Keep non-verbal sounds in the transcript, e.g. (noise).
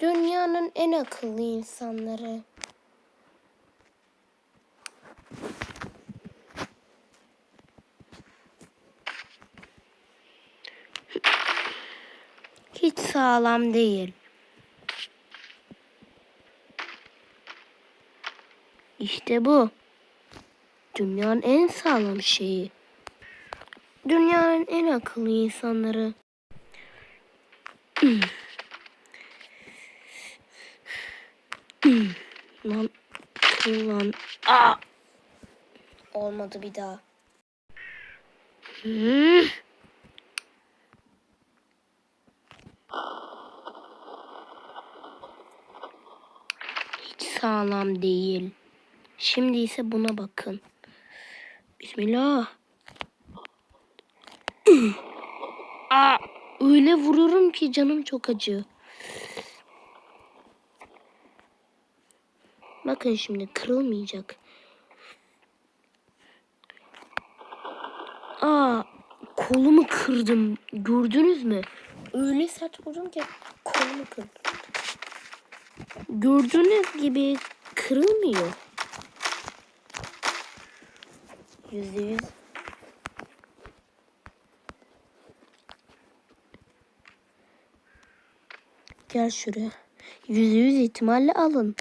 Dünyanın en akıllı insanları. Hiç sağlam değil. İşte bu. Dünyanın en sağlam şeyi. Dünyanın en akıllı insanları. (clears throat) lan lan. Aa! Olmadı bir daha. Hmm. Hiç sağlam değil. Şimdi ise buna bakın. Bismillah. Aa, öyle vururum ki canım çok acıyor. Bakın şimdi kırılmayacak. Aa, kolumu kırdım. Gördünüz mü? Öyle sert vurdum ki kolumu kırdım. Gördüğünüz gibi kırılmıyor. Yüzde yüz. Gel şuraya. Yüzde yüz ihtimalle alın.